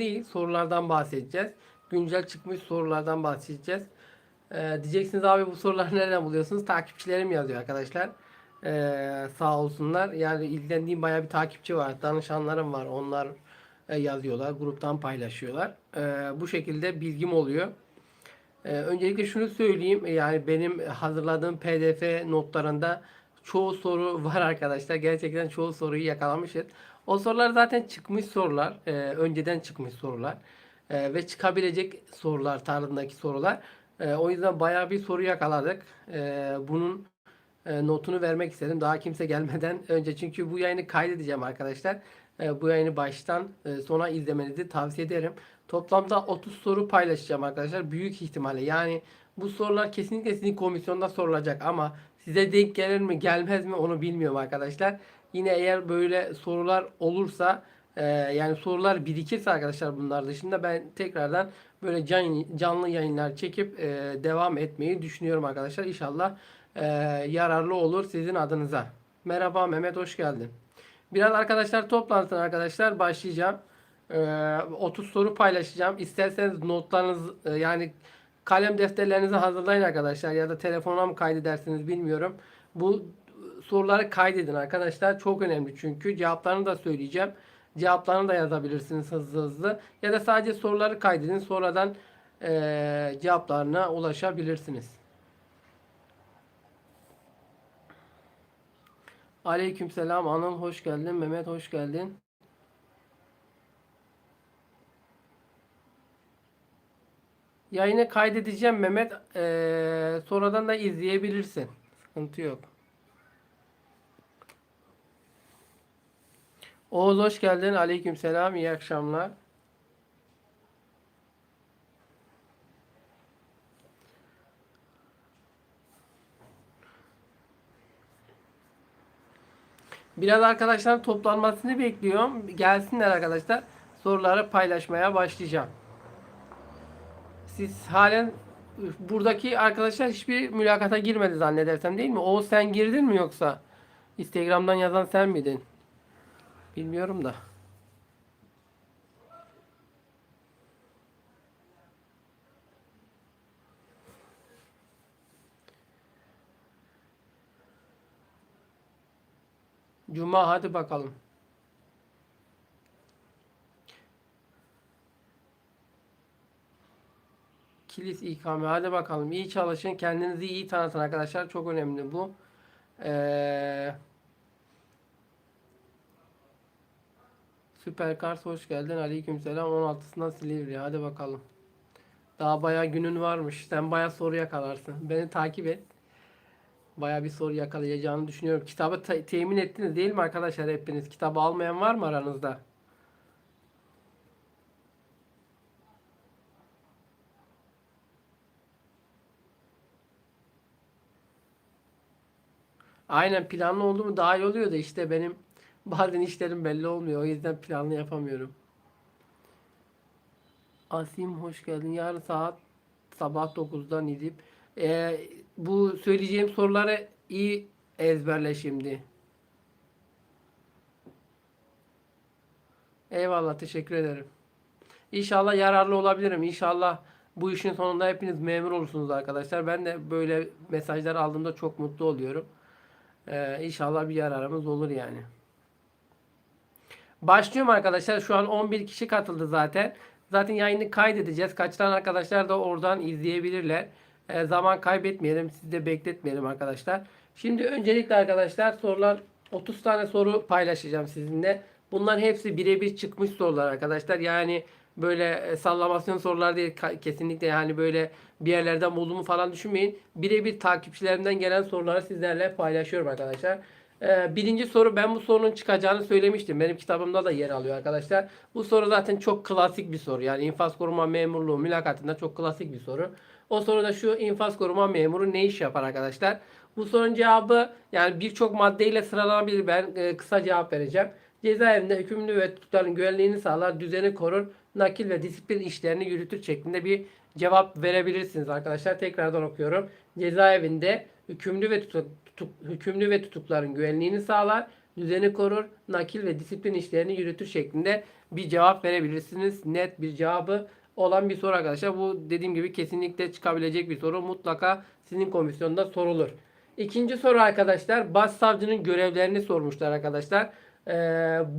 değil, sorulardan bahsedeceğiz. Güncel çıkmış sorulardan bahsedeceğiz. Ee, diyeceksiniz abi bu soruları nereden buluyorsunuz? Takipçilerim yazıyor arkadaşlar. Ee, sağ olsunlar. Yani ilgilendiğim bayağı bir takipçi var. Danışanlarım var. Onlar e, yazıyorlar. Gruptan paylaşıyorlar. Ee, bu şekilde bilgim oluyor. Ee, öncelikle şunu söyleyeyim. Yani benim hazırladığım pdf notlarında çoğu soru var arkadaşlar. Gerçekten çoğu soruyu yakalamışız. O sorular zaten çıkmış sorular. Ee, önceden çıkmış sorular. Ee, ve çıkabilecek sorular tarzındaki sorular. Ee, o yüzden bayağı bir soru yakaladık. Ee, bunun e, notunu vermek istedim. Daha kimse gelmeden önce. Çünkü bu yayını kaydedeceğim arkadaşlar. Ee, bu yayını baştan e, sona izlemenizi tavsiye ederim. Toplamda 30 soru paylaşacağım arkadaşlar. Büyük ihtimalle. Yani bu sorular kesinlikle sizin komisyonda sorulacak ama size denk gelir mi gelmez mi onu bilmiyorum arkadaşlar. Yine eğer böyle sorular olursa e, yani sorular birikirse arkadaşlar bunlar dışında ben tekrardan böyle can, canlı yayınlar çekip e, devam etmeyi düşünüyorum arkadaşlar. İnşallah e, yararlı olur sizin adınıza. Merhaba Mehmet hoş geldin. Biraz arkadaşlar toplansın arkadaşlar başlayacağım. Ee, 30 soru paylaşacağım. İsterseniz notlarınız e, yani kalem defterlerinizi hazırlayın arkadaşlar ya da telefona mı kaydedersiniz bilmiyorum. Bu soruları kaydedin arkadaşlar. Çok önemli çünkü cevaplarını da söyleyeceğim. Cevaplarını da yazabilirsiniz hızlı hızlı. Ya da sadece soruları kaydedin. Sonradan e, cevaplarına ulaşabilirsiniz. Aleykümselam Anıl hoş geldin. Mehmet hoş geldin. Yayını kaydedeceğim Mehmet. Ee, sonradan da izleyebilirsin. Sıkıntı yok. Oğuz hoş geldin. Aleykümselam. İyi akşamlar. Biraz arkadaşlar toplanmasını bekliyorum. Gelsinler arkadaşlar. Soruları paylaşmaya başlayacağım. Siz halen buradaki arkadaşlar hiçbir mülakata girmedi zannedersem değil mi? Oğuz sen girdin mi yoksa? Instagram'dan yazan sen miydin? Bilmiyorum da. Cuma hadi bakalım. Kilis ikame. Hadi bakalım. İyi çalışın. Kendinizi iyi tanıtın arkadaşlar. Çok önemli bu. Ee, Süper Kars hoş geldin. Aleykümselam. 16'sından Silivri. Hadi bakalım. Daha bayağı günün varmış. Sen bayağı soru yakalarsın. Beni takip et. Bayağı bir soru yakalayacağını düşünüyorum. Kitabı te- temin ettiniz değil mi arkadaşlar hepiniz? Kitabı almayan var mı aranızda? Aynen planlı oldu mu daha iyi oluyor da işte benim bazen işlerim belli olmuyor. O yüzden planlı yapamıyorum. Asim hoş geldin. Yarın saat sabah 9'dan idip. Ee, bu söyleyeceğim soruları iyi ezberle şimdi. Eyvallah teşekkür ederim. İnşallah yararlı olabilirim. İnşallah bu işin sonunda hepiniz memur olursunuz arkadaşlar. Ben de böyle mesajlar aldığımda çok mutlu oluyorum. Ee, inşallah bir yararımız olur yani. Başlıyorum arkadaşlar. Şu an 11 kişi katıldı zaten. Zaten yayını kaydedeceğiz. Kaçıran arkadaşlar da oradan izleyebilirler. Ee, zaman kaybetmeyelim. Sizi de bekletmeyelim arkadaşlar. Şimdi öncelikle arkadaşlar sorular 30 tane soru paylaşacağım sizinle. Bunların hepsi birebir çıkmış sorular arkadaşlar. Yani böyle e, sallamasyon sorular değil kesinlikle yani böyle bir yerlerden bulduğumu falan düşünmeyin. Birebir takipçilerimden gelen soruları sizlerle paylaşıyorum arkadaşlar. Ee, birinci soru ben bu sorunun çıkacağını söylemiştim. Benim kitabımda da yer alıyor arkadaşlar. Bu soru zaten çok klasik bir soru. Yani infaz koruma memurluğu mülakatında çok klasik bir soru. O soru da şu infaz koruma memuru ne iş yapar arkadaşlar? Bu sorunun cevabı yani birçok maddeyle sıralanabilir. Ben e, kısa cevap vereceğim. Cezaevinde hükümlü ve tutukların güvenliğini sağlar, düzeni korur, nakil ve disiplin işlerini yürütür şeklinde bir cevap verebilirsiniz arkadaşlar. Tekrardan okuyorum. Cezaevinde hükümlü ve tutuk, tutuk- hükümlü ve tutukların güvenliğini sağlar, düzeni korur, nakil ve disiplin işlerini yürütür şeklinde bir cevap verebilirsiniz. Net bir cevabı olan bir soru arkadaşlar. Bu dediğim gibi kesinlikle çıkabilecek bir soru. Mutlaka sizin komisyonda sorulur. İkinci soru arkadaşlar. Başsavcının görevlerini sormuşlar arkadaşlar. Ee,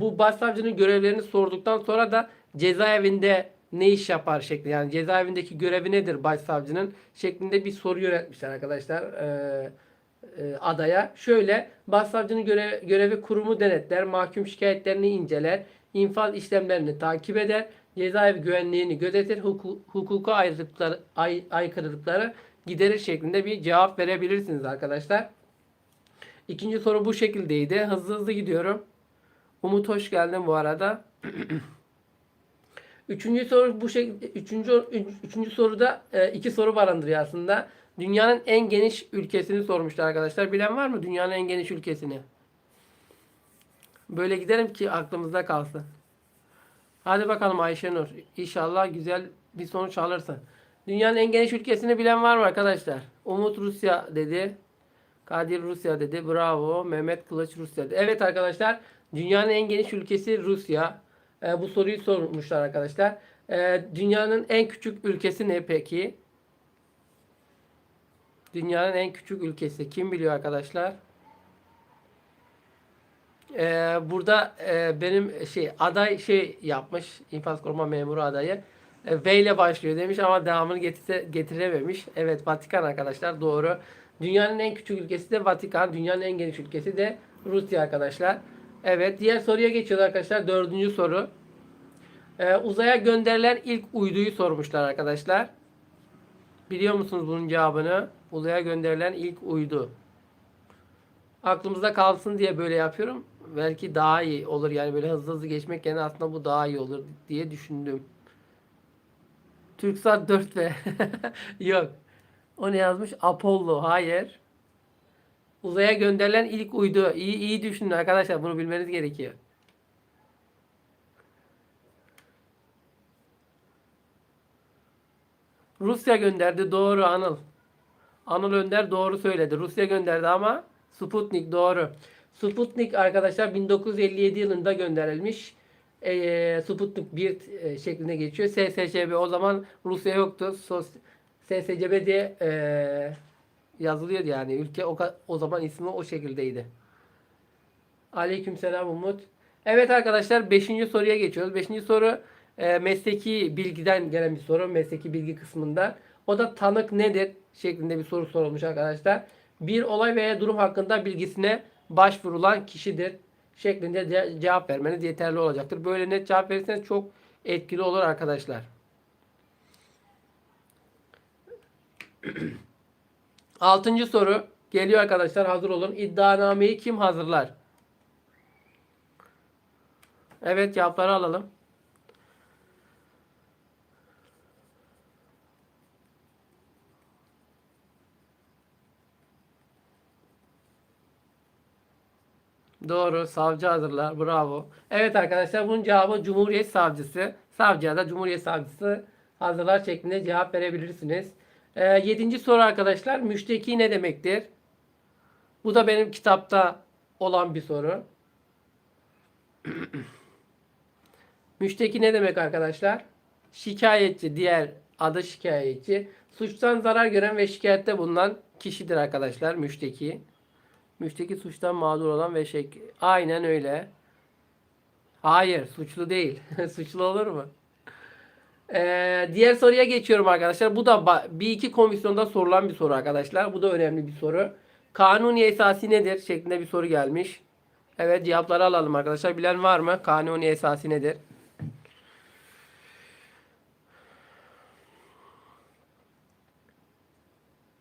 bu başsavcının görevlerini sorduktan sonra da cezaevinde ne iş yapar şeklinde yani cezaevindeki görevi nedir başsavcının şeklinde bir soru yönetmişler arkadaşlar ee, e, adaya. Şöyle başsavcının göre, görevi kurumu denetler, mahkum şikayetlerini inceler, infaz işlemlerini takip eder, cezaevi güvenliğini gözetir, huku, hukuka ay, aykırılıkları giderir şeklinde bir cevap verebilirsiniz arkadaşlar. İkinci soru bu şekildeydi. Hızlı hızlı gidiyorum. Umut hoş geldin bu arada. Üçüncü soru bu şey üçüncü üç- üçüncü soruda e, iki soru barındırıyor aslında. Dünyanın en geniş ülkesini sormuşlar arkadaşlar. Bilen var mı dünyanın en geniş ülkesini? Böyle gidelim ki aklımızda kalsın. Hadi bakalım Ayşenur. İnşallah güzel bir sonuç alırsın. Dünyanın en geniş ülkesini bilen var mı arkadaşlar? Umut Rusya dedi. Kadir Rusya dedi. Bravo. Mehmet Kılıç Rusya dedi. Evet arkadaşlar. Dünyanın en geniş ülkesi Rusya. Ee, bu soruyu sormuşlar arkadaşlar. Ee, dünyanın en küçük ülkesi ne peki? Dünyanın en küçük ülkesi. Kim biliyor arkadaşlar? Ee, burada e, benim şey aday şey yapmış infaz koruma memuru adayı e, V ile başlıyor demiş ama devamını getire, getirememiş. Evet Vatikan arkadaşlar doğru. Dünyanın en küçük ülkesi de Vatikan. Dünyanın en geniş ülkesi de Rusya arkadaşlar. Evet diğer soruya geçiyoruz arkadaşlar. Dördüncü soru. Ee, uzaya gönderilen ilk uyduyu sormuşlar arkadaşlar. Biliyor musunuz bunun cevabını? Uzaya gönderilen ilk uydu. Aklımızda kalsın diye böyle yapıyorum. Belki daha iyi olur yani böyle hızlı hızlı geçmek yerine aslında bu daha iyi olur diye düşündüm. Türksat 4 ve yok. O ne yazmış? Apollo. Hayır. Uzaya gönderilen ilk uydu. İyi iyi düşünün arkadaşlar. Bunu bilmeniz gerekiyor. Rusya gönderdi. Doğru Anıl. Anıl Önder doğru söyledi. Rusya gönderdi ama Sputnik doğru. Sputnik arkadaşlar 1957 yılında gönderilmiş. Ee, Sputnik 1 e, şeklinde geçiyor. SSCB o zaman Rusya yoktu. Sos, SSCB diye e, yazılıyordu yani. Ülke o, o zaman ismi o şekildeydi. Aleykümselam Umut. Evet arkadaşlar 5. soruya geçiyoruz. 5. soru e, mesleki bilgiden gelen bir soru. Mesleki bilgi kısmında. O da tanık nedir şeklinde bir soru sorulmuş arkadaşlar. Bir olay veya durum hakkında bilgisine başvurulan kişidir şeklinde ce- cevap vermeniz yeterli olacaktır. Böyle net cevap verirseniz çok etkili olur arkadaşlar. Altıncı soru geliyor arkadaşlar hazır olun. İddianameyi kim hazırlar? Evet cevapları alalım. Doğru. Savcı hazırlar. Bravo. Evet arkadaşlar bunun cevabı Cumhuriyet Savcısı. Savcıya da Cumhuriyet Savcısı hazırlar şeklinde cevap verebilirsiniz. Ee, yedinci soru arkadaşlar. Müşteki ne demektir? Bu da benim kitapta olan bir soru. Müşteki ne demek arkadaşlar? Şikayetçi, diğer adı şikayetçi. Suçtan zarar gören ve şikayette bulunan kişidir arkadaşlar müşteki. Müşteki suçtan mağdur olan ve şek... Aynen öyle. Hayır, suçlu değil. suçlu olur mu? Ee, diğer soruya geçiyorum arkadaşlar. Bu da bir iki komisyonda sorulan bir soru arkadaşlar. Bu da önemli bir soru. Kanuni esası nedir? Şeklinde bir soru gelmiş. Evet cevapları alalım arkadaşlar. Bilen var mı? Kanuni esası nedir?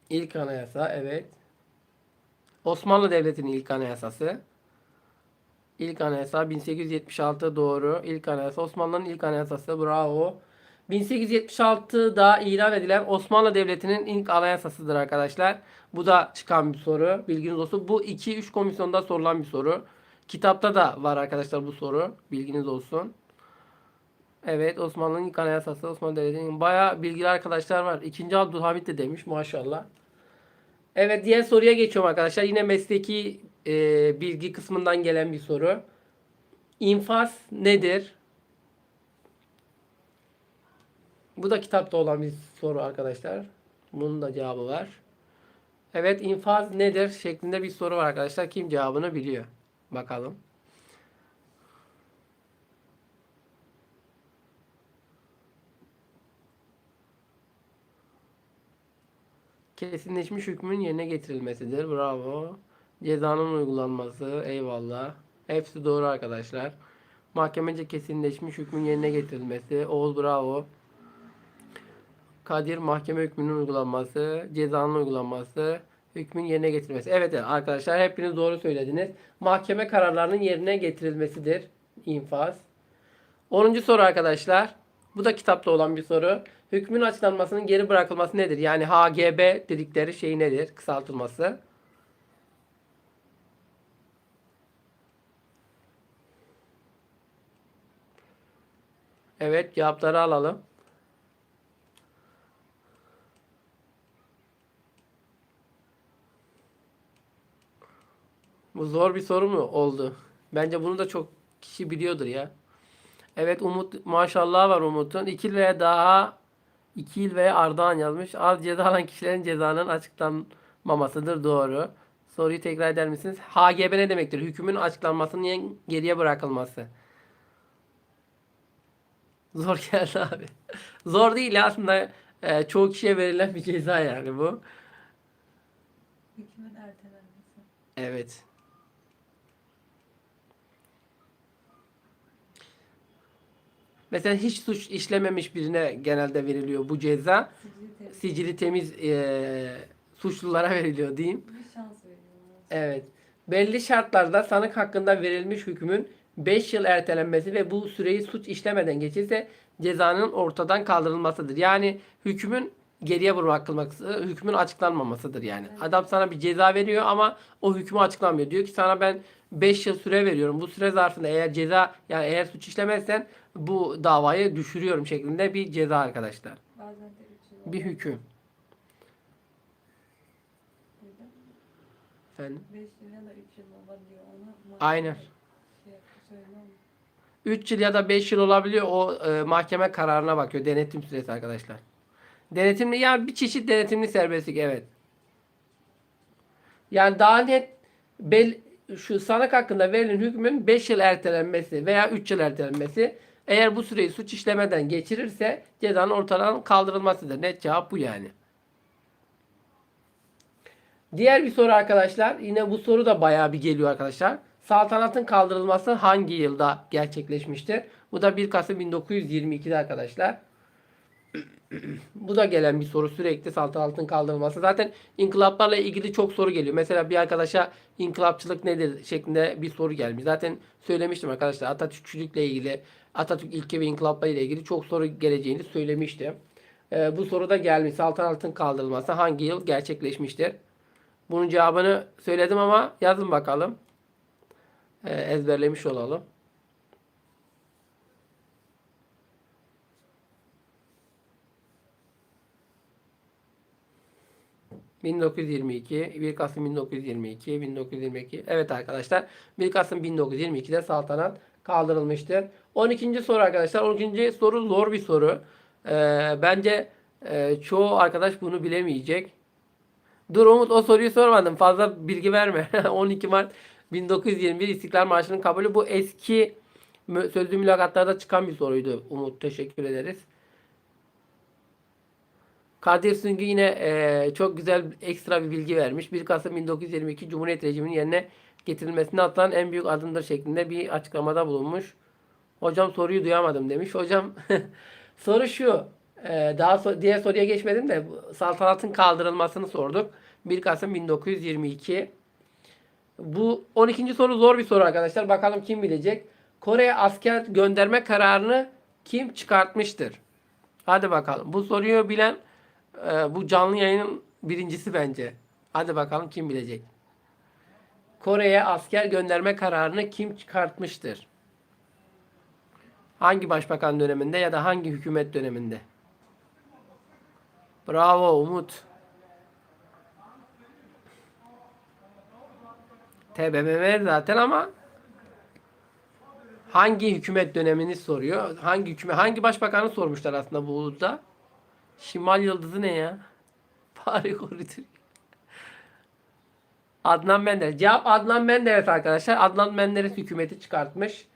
İlk anayasa evet. Osmanlı Devleti'nin ilk anayasası. İlk anayasa 1876 doğru. İlk anayasa Osmanlı'nın ilk anayasası. Bravo. 1876'da ilan edilen Osmanlı Devleti'nin ilk anayasasıdır arkadaşlar. Bu da çıkan bir soru. Bilginiz olsun. Bu 2-3 komisyonda sorulan bir soru. Kitapta da var arkadaşlar bu soru. Bilginiz olsun. Evet Osmanlı'nın ilk anayasası Osmanlı Devleti'nin bayağı bilgili arkadaşlar var. İkinci Abdülhamit de demiş maşallah. Evet diğer soruya geçiyorum arkadaşlar. Yine mesleki e, bilgi kısmından gelen bir soru. İnfaz nedir? Bu da kitapta olan bir soru arkadaşlar. Bunun da cevabı var. Evet infaz nedir şeklinde bir soru var arkadaşlar. Kim cevabını biliyor? Bakalım. Kesinleşmiş hükmün yerine getirilmesidir. Bravo. Cezanın uygulanması. Eyvallah. Hepsi doğru arkadaşlar. Mahkemece kesinleşmiş hükmün yerine getirilmesi. Oğuz bravo. Kadir mahkeme hükmünün uygulanması, cezanın uygulanması, hükmün yerine getirilmesi. Evet arkadaşlar hepiniz doğru söylediniz. Mahkeme kararlarının yerine getirilmesidir infaz. 10. soru arkadaşlar. Bu da kitapta olan bir soru. Hükmün açıklanmasının geri bırakılması nedir? Yani HGB dedikleri şey nedir? Kısaltılması. Evet cevapları alalım. Bu zor bir soru mu oldu? Bence bunu da çok kişi biliyordur ya. Evet Umut maşallah var Umut'un. 2 yıl veya daha 2 yıl veya Ardahan yazmış. Az ceza alan kişilerin cezanın açıklanmamasıdır. Doğru. Soruyu tekrar eder misiniz? HGB ne demektir? Hükmün açıklanmasının geriye bırakılması. Zor geldi abi. Zor değil aslında. e, çoğu kişiye verilen bir ceza yani bu. Hükmün ertelenmesi. Evet. Mesela hiç suç işlememiş birine genelde veriliyor bu ceza. Sicili temiz. Eee, suçlulara veriliyor diyeyim. Bir şans veriyorlar. Evet. Belli şartlarda sanık hakkında verilmiş hükmün 5 yıl ertelenmesi ve bu süreyi suç işlemeden geçirse cezanın ortadan kaldırılmasıdır. Yani hükmün geriye bırakılması, hükmün açıklanmamasıdır yani. Adam sana bir ceza veriyor ama o hükmü açıklamıyor. Diyor ki sana ben 5 yıl süre veriyorum. Bu süre zarfında eğer ceza yani eğer suç işlemezsen bu davayı düşürüyorum şeklinde bir ceza arkadaşlar. Bazen de 3 yıl. Bir hüküm. Efendim? 5 yıl ya da 3 yıl. Ona Aynen. Şey yaptı, söylüyor mu? 3 yıl ya da 5 yıl olabiliyor. O e, mahkeme kararına bakıyor. Denetim süresi arkadaşlar. Denetimli ya bir çeşit denetimli serbestlik evet. Yani daha net bel, şu sanık hakkında verilen hükmün 5 yıl ertelenmesi veya 3 yıl ertelenmesi eğer bu süreyi suç işlemeden geçirirse cezanın ortadan kaldırılmasıdır. Net cevap bu yani. Diğer bir soru arkadaşlar. Yine bu soru da bayağı bir geliyor arkadaşlar. Saltanatın kaldırılması hangi yılda gerçekleşmiştir? Bu da 1 Kasım 1922'de arkadaşlar. bu da gelen bir soru sürekli saltanatın kaldırılması. Zaten inkılaplarla ilgili çok soru geliyor. Mesela bir arkadaşa inkılapçılık nedir şeklinde bir soru gelmiş. Zaten söylemiştim arkadaşlar Atatürkçülükle ilgili Atatürk ilke ve inkılapları ile ilgili çok soru geleceğini söylemiştim. Ee, bu soru da gelmiş. Saltanatın kaldırılması hangi yıl gerçekleşmiştir? Bunun cevabını söyledim ama yazın bakalım. Ee, ezberlemiş olalım. ...1922, 1 Kasım 1922, 1922... Evet arkadaşlar, 1 Kasım 1922'de saltanat kaldırılmıştır. 12. soru arkadaşlar, 12. soru zor bir soru. Ee, bence e, çoğu arkadaş bunu bilemeyecek. Dur Umut o soruyu sormadım. Fazla bilgi verme. 12 Mart 1921 İstiklal Marşı'nın kabulü. Bu eski sözlü mülakatlarda çıkan bir soruydu. Umut teşekkür ederiz. Kadir Süngü yine eee, çok güzel ekstra bir bilgi vermiş. 1 Kasım 1922 Cumhuriyet rejiminin yerine getirilmesine atılan en büyük adımdır şeklinde bir açıklamada bulunmuş. Hocam soruyu duyamadım demiş. Hocam soru şu. Ee, daha so- diğer soruya geçmedim de saltanatın kaldırılmasını sorduk. 1 Kasım 1922. Bu 12. soru zor bir soru arkadaşlar. Bakalım kim bilecek. Kore'ye asker gönderme kararını kim çıkartmıştır? Hadi bakalım. Bu soruyu bilen e, bu canlı yayının birincisi bence. Hadi bakalım kim bilecek. Kore'ye asker gönderme kararını kim çıkartmıştır? Hangi başbakan döneminde ya da hangi hükümet döneminde? Bravo Umut. TBMM zaten ama Hangi hükümet dönemini soruyor? Hangi hükümet hangi başbakanı sormuşlar aslında burada? Şimal Yıldızı ne ya? Fahri Koridor. Adnan Menderes. Cevap Adnan Menderes arkadaşlar. Adnan Menderes hükümeti çıkartmış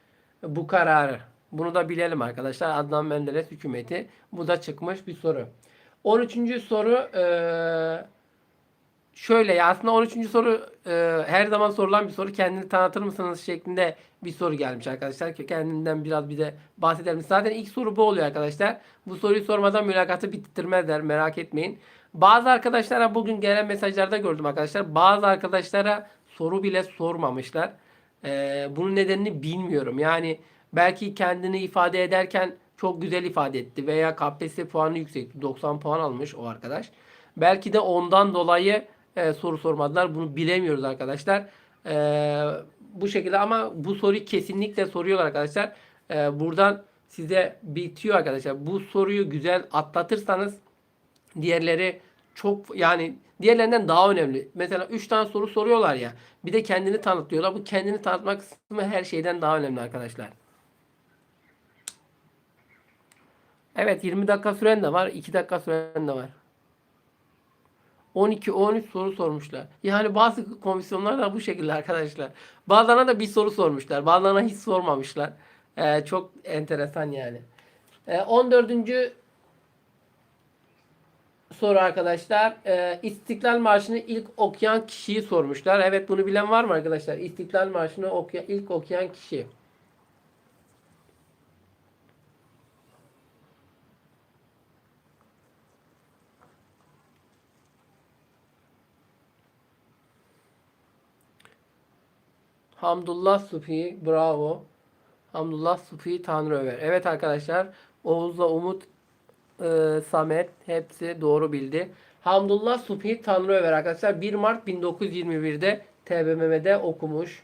bu kararı. Bunu da bilelim arkadaşlar. Adnan Menderes hükümeti. Bu da çıkmış bir soru. 13. soru eee, şöyle ya aslında 13. soru eee, her zaman sorulan bir soru. Kendini tanıtır mısınız şeklinde bir soru gelmiş arkadaşlar. Kendinden biraz bir de bahseder? Zaten ilk soru bu oluyor arkadaşlar. Bu soruyu sormadan mülakatı bitirmezler. Merak etmeyin. Bazı arkadaşlara bugün gelen mesajlarda gördüm arkadaşlar. Bazı arkadaşlara soru bile sormamışlar. Ee, bunun nedenini bilmiyorum. Yani belki kendini ifade ederken çok güzel ifade etti veya KPSS puanı yüksekti. 90 puan almış o arkadaş. Belki de ondan dolayı e, soru sormadılar. Bunu bilemiyoruz arkadaşlar. Ee, bu şekilde ama bu soruyu kesinlikle soruyorlar arkadaşlar. Ee, buradan size bitiyor arkadaşlar. Bu soruyu güzel atlatırsanız diğerleri çok yani diğerlerinden daha önemli. Mesela 3 tane soru soruyorlar ya. Bir de kendini tanıtıyorlar. Bu kendini tanıtma kısmı her şeyden daha önemli arkadaşlar. Evet 20 dakika süren de var. 2 dakika süren de var. 12-13 soru sormuşlar. Yani bazı komisyonlar da bu şekilde arkadaşlar. Bazılarına da bir soru sormuşlar. Bazılarına hiç sormamışlar. Ee, çok enteresan yani. Ee, 14 soru arkadaşlar. Ee, İstiklal Marşı'nı ilk okuyan kişiyi sormuşlar. Evet bunu bilen var mı arkadaşlar? İstiklal Marşı'nı okuyan, ilk okuyan kişi. Hamdullah Sufi bravo. Hamdullah Sufi Tanrıöver. Evet arkadaşlar Oğuz'la Umut e, Samet hepsi doğru bildi. Hamdullah Sufi Tanrıöver arkadaşlar 1 Mart 1921'de TBMM'de okumuş.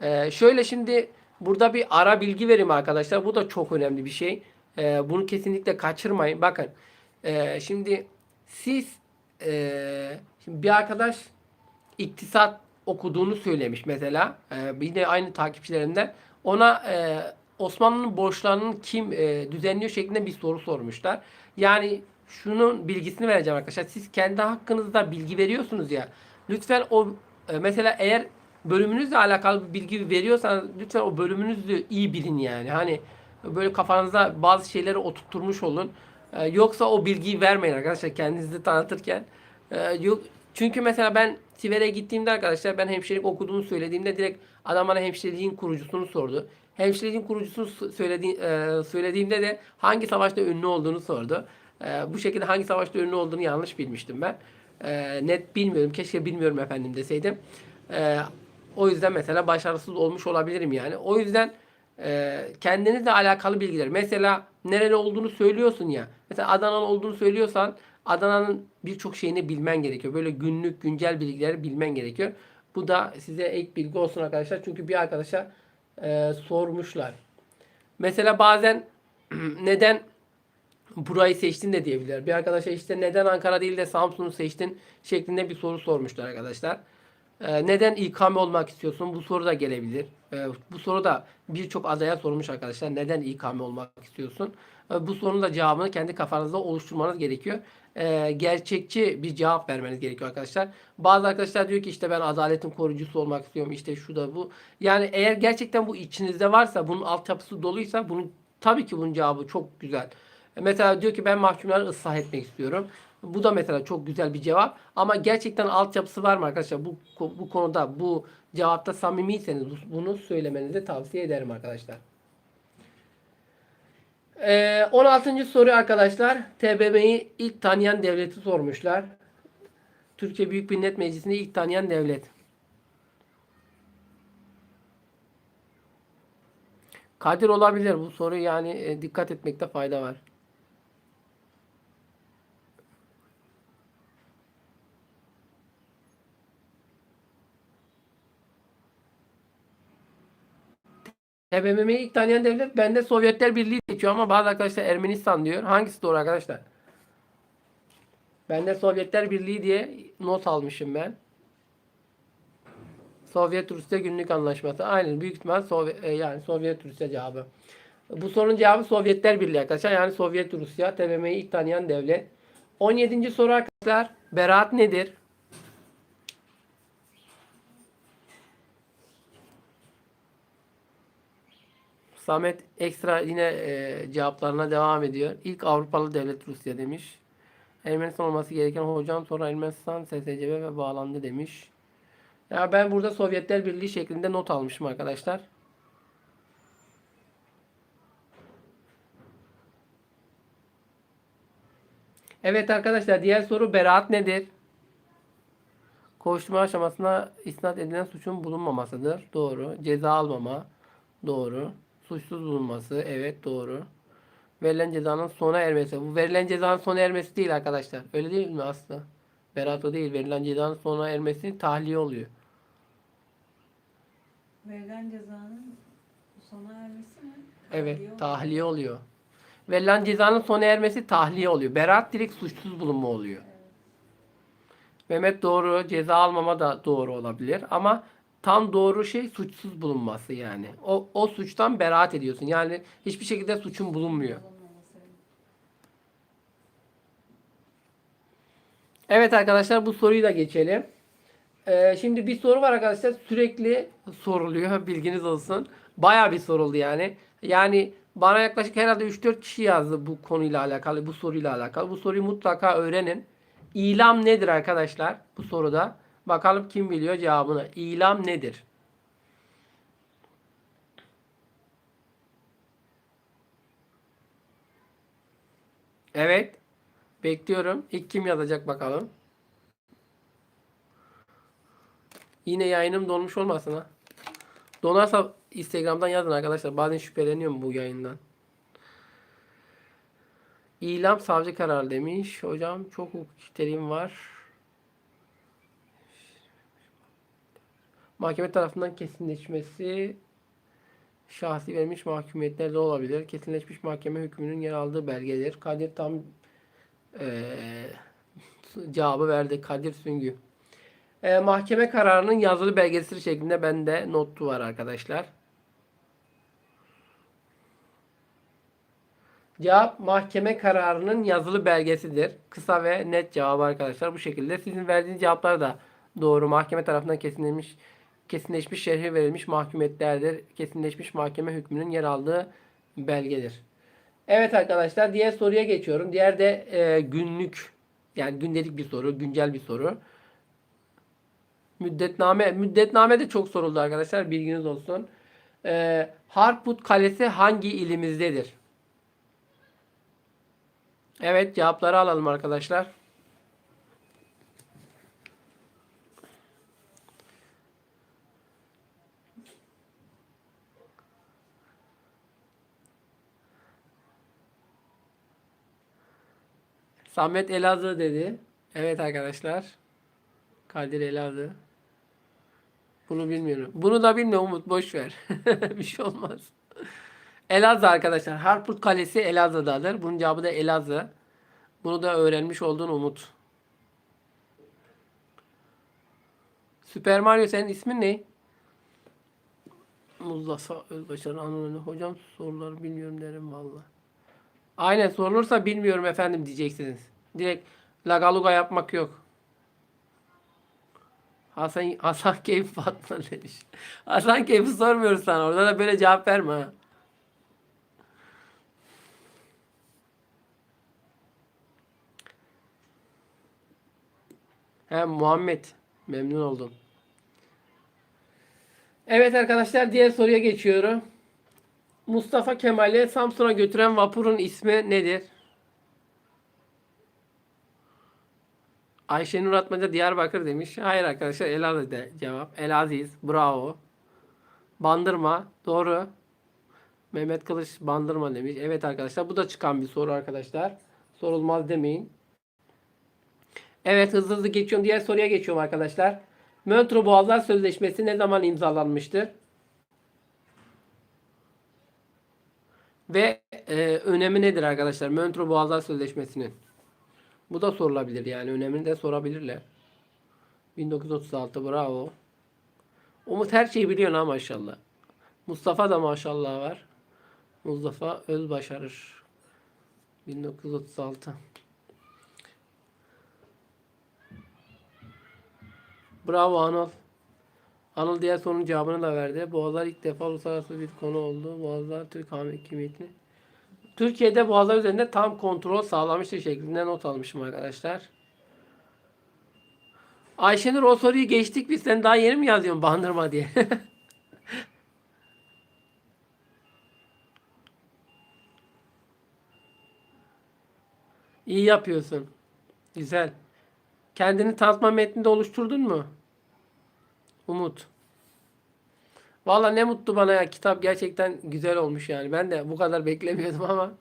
E, şöyle şimdi burada bir ara bilgi vereyim arkadaşlar. Bu da çok önemli bir şey. E, bunu kesinlikle kaçırmayın. Bakın e, şimdi siz e, şimdi bir arkadaş iktisat okuduğunu söylemiş mesela. Ee, yine aynı takipçilerinden. Ona e, Osmanlı'nın borçlarını kim e, düzenliyor şeklinde bir soru sormuşlar. Yani şunun bilgisini vereceğim arkadaşlar. Siz kendi hakkınızda bilgi veriyorsunuz ya. Lütfen o e, mesela eğer bölümünüzle alakalı bir bilgi veriyorsanız lütfen o bölümünüzü iyi bilin yani. Hani böyle kafanızda bazı şeyleri oturtmuş olun. Ee, yoksa o bilgiyi vermeyin arkadaşlar kendinizi tanıtırken. Ee, yok, çünkü mesela ben Siver'e gittiğimde arkadaşlar ben hemşirelik okuduğumu söylediğimde direkt adam bana hemşireliğin kurucusunu sordu. Hemşireliğin kurucusunu söyledi, e, söylediğimde de hangi savaşta ünlü olduğunu sordu. E, bu şekilde hangi savaşta ünlü olduğunu yanlış bilmiştim ben. E, net bilmiyorum. Keşke bilmiyorum efendim deseydim. E, o yüzden mesela başarısız olmuş olabilirim yani. O yüzden e, kendinizle alakalı bilgiler. Mesela nereli olduğunu söylüyorsun ya. Mesela Adana'lı olduğunu söylüyorsan Adana'nın birçok şeyini bilmen gerekiyor. Böyle günlük güncel bilgileri bilmen gerekiyor. Bu da size ek bilgi olsun arkadaşlar. Çünkü bir arkadaşa e, sormuşlar. Mesela bazen neden burayı seçtin de diyebilirler. Bir arkadaşa işte neden Ankara değil de Samsun'u seçtin şeklinde bir soru sormuşlar arkadaşlar. Ee, neden ikame olmak istiyorsun? Bu soru da gelebilir. Ee, bu soru da birçok adaya sormuş arkadaşlar. Neden ikame olmak istiyorsun? Ee, bu sorunun da cevabını kendi kafanızda oluşturmanız gerekiyor. Ee, gerçekçi bir cevap vermeniz gerekiyor arkadaşlar. Bazı arkadaşlar diyor ki işte ben adaletin koruyucusu olmak istiyorum. İşte şu da bu. Yani eğer gerçekten bu içinizde varsa, bunun altyapısı doluysa bunun tabii ki bunun cevabı çok güzel. Mesela diyor ki ben mahkumları ıslah etmek istiyorum. Bu da mesela çok güzel bir cevap. Ama gerçekten altyapısı var mı arkadaşlar? Bu, bu konuda bu cevapta samimiyseniz bu- bunu söylemenizi tavsiye ederim arkadaşlar. Ee, 16. soru arkadaşlar. TBMM'yi ilk tanıyan devleti sormuşlar. Türkiye Büyük Millet Meclisi'ni ilk tanıyan devlet. Kadir olabilir bu soru yani e, dikkat etmekte fayda var. TBMM'yi ilk tanıyan devlet bende Sovyetler Birliği geçiyor ama bazı arkadaşlar Ermenistan diyor. Hangisi doğru arkadaşlar? Bende Sovyetler Birliği diye not almışım ben. Sovyet Rusya günlük anlaşması. Aynen büyük ihtimal Sovyet, e, yani Sovyet Rusya cevabı. Bu sorunun cevabı Sovyetler Birliği arkadaşlar. Yani Sovyet Rusya TBMM'yi ilk tanıyan devlet. 17. soru arkadaşlar. Beraat nedir? Samet ekstra yine e, cevaplarına devam ediyor. İlk Avrupalı devlet Rusya demiş. Ermenistan olması gereken hocam sonra Ermenistan SSCB ve bağlandı demiş. Ya ben burada Sovyetler Birliği şeklinde not almışım arkadaşlar. Evet arkadaşlar diğer soru beraat nedir? Kovuşturma aşamasında isnat edilen suçun bulunmamasıdır. Doğru. Ceza almama. Doğru. Suçsuz bulunması. Evet doğru. Verilen cezanın sona ermesi. Bu verilen cezanın sona ermesi değil arkadaşlar. Öyle değil mi aslında? Beraat o değil. Verilen cezanın sona ermesi tahliye oluyor. Verilen cezanın sona ermesi mi? Evet Tahliye tahliye oluyor. Verilen cezanın sona ermesi tahliye oluyor. Beraat direkt suçsuz bulunma oluyor. Mehmet doğru. Ceza almama da doğru olabilir. Ama tam doğru şey suçsuz bulunması yani. O, o suçtan beraat ediyorsun. Yani hiçbir şekilde suçun bulunmuyor. Evet arkadaşlar bu soruyu da geçelim. Ee, şimdi bir soru var arkadaşlar sürekli soruluyor bilginiz olsun. Baya bir soruldu yani. Yani bana yaklaşık herhalde 3-4 kişi yazdı bu konuyla alakalı, bu soruyla alakalı. Bu soruyu mutlaka öğrenin. İlam nedir arkadaşlar bu soruda? Bakalım kim biliyor cevabını. İlam nedir? Evet. Bekliyorum. İlk kim yazacak bakalım. Yine yayınım donmuş olmasın ha. Donarsa Instagram'dan yazın arkadaşlar. Bazen şüpheleniyorum bu yayından. İlam savcı kararı demiş. Hocam çok hukuk terim var. Mahkeme tarafından kesinleşmesi şahsi verilmiş mahkumiyetlerde olabilir. Kesinleşmiş mahkeme hükmünün yer aldığı belgedir. Kadir tam eee, cevabı verdi. Kadir Süngü. Eee, mahkeme kararının yazılı belgesi şeklinde bende notu var arkadaşlar. Cevap mahkeme kararının yazılı belgesidir. Kısa ve net cevabı arkadaşlar bu şekilde. Sizin verdiğiniz cevaplar da doğru. Mahkeme tarafından kesinleşmiş kesinleşmiş şerhi verilmiş mahkumiyetlerdir. Kesinleşmiş mahkeme hükmünün yer aldığı belgedir. Evet arkadaşlar diğer soruya geçiyorum. Diğer de e, günlük yani gündelik bir soru, güncel bir soru. Müddetname, müddetname de çok soruldu arkadaşlar. Bilginiz olsun. E, Harput Kalesi hangi ilimizdedir? Evet cevapları alalım arkadaşlar. Samet Elazığ dedi. Evet arkadaşlar. Kadir Elazığ. Bunu bilmiyorum. Bunu da bilmiyorum Umut boş ver. Bir şey olmaz. Elazığ arkadaşlar. Harput Kalesi Elazığ'dadır. Bunun cevabı da Elazığ. Bunu da öğrenmiş oldun Umut. Süper Mario senin ismin ne? Mustafa Özbaşar Anadolu. Hocam soruları bilmiyorum derim valla. Aynen sorulursa bilmiyorum efendim diyeceksiniz. Direkt lagaluga yapmak yok. Hasan Hasan keyif Fatma demiş. Hasan keyfi sormuyoruz sana. Orada da böyle cevap verme ha. He Muhammed. Memnun oldum. Evet arkadaşlar diğer soruya geçiyorum. Mustafa Kemal'i Samsun'a götüren vapurun ismi nedir? Ayşenur Atmaca Diyarbakır demiş. Hayır arkadaşlar Elazığ de cevap. Elaziz. Bravo. Bandırma. Doğru. Mehmet Kılıç Bandırma demiş. Evet arkadaşlar bu da çıkan bir soru arkadaşlar. Sorulmaz demeyin. Evet hızlı hızlı geçiyorum. Diğer soruya geçiyorum arkadaşlar. Montreux Boğazlar Sözleşmesi ne zaman imzalanmıştır? Ve e, önemi nedir arkadaşlar? Montreux Boğazlar Sözleşmesi'nin. Bu da sorulabilir yani. Önemini de sorabilirler. 1936 bravo. Umut her şeyi biliyor ha maşallah. Mustafa da maşallah var. Mustafa Özbaşarır. 1936. Bravo Anıl. Anıl diğer sorunun cevabını da verdi. Boğazlar ilk defa uluslararası bir konu oldu. Boğazlar Türk hakimiyetini. Türkiye'de boğazlar üzerinde tam kontrol sağlamıştır şeklinde not almışım arkadaşlar. Ayşenur o soruyu geçtik biz. Sen daha yeni mi yazıyorsun bandırma diye? İyi yapıyorsun. Güzel. Kendini tanıtma metninde oluşturdun mu? Umut. Valla ne mutlu bana ya. Kitap gerçekten güzel olmuş yani. Ben de bu kadar beklemiyordum ama.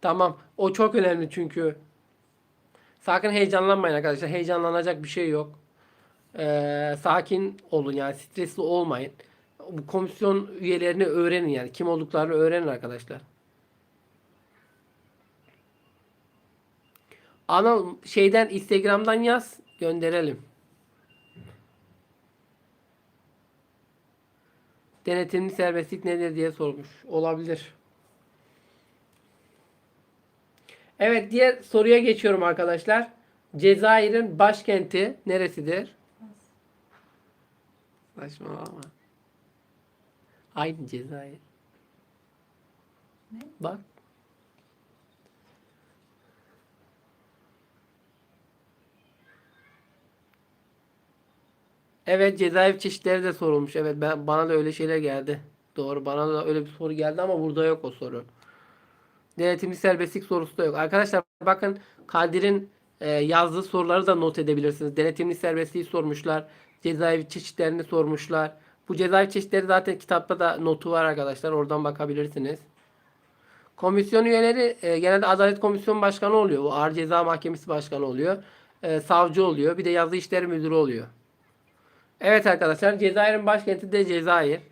Tamam. O çok önemli çünkü. Sakın heyecanlanmayın arkadaşlar. Heyecanlanacak bir şey yok. Ee, sakin olun yani stresli olmayın. Bu komisyon üyelerini öğrenin yani. Kim olduklarını öğrenin arkadaşlar. Ana şeyden Instagram'dan yaz gönderelim. Denetimli serbestlik nedir diye sormuş. Olabilir. Evet diğer soruya geçiyorum arkadaşlar. Cezayir'in başkenti neresidir? Saçmalama. Aynı Cezayir. Ne? Bak. Evet Cezayir çeşitleri de sorulmuş. Evet ben bana da öyle şeyler geldi. Doğru bana da öyle bir soru geldi ama burada yok o soru. Denetimli serbestlik sorusu da yok. Arkadaşlar bakın Kadir'in e, yazdığı soruları da not edebilirsiniz. Denetimli serbestliği sormuşlar. Cezaevi çeşitlerini sormuşlar. Bu cezaevi çeşitleri zaten kitapta da notu var arkadaşlar. Oradan bakabilirsiniz. Komisyon üyeleri e, genelde Adalet Komisyonu Başkanı oluyor. O Ağır Ceza Mahkemesi Başkanı oluyor. E, savcı oluyor. Bir de yazı işleri müdürü oluyor. Evet arkadaşlar Cezayir'in başkenti de Cezayir.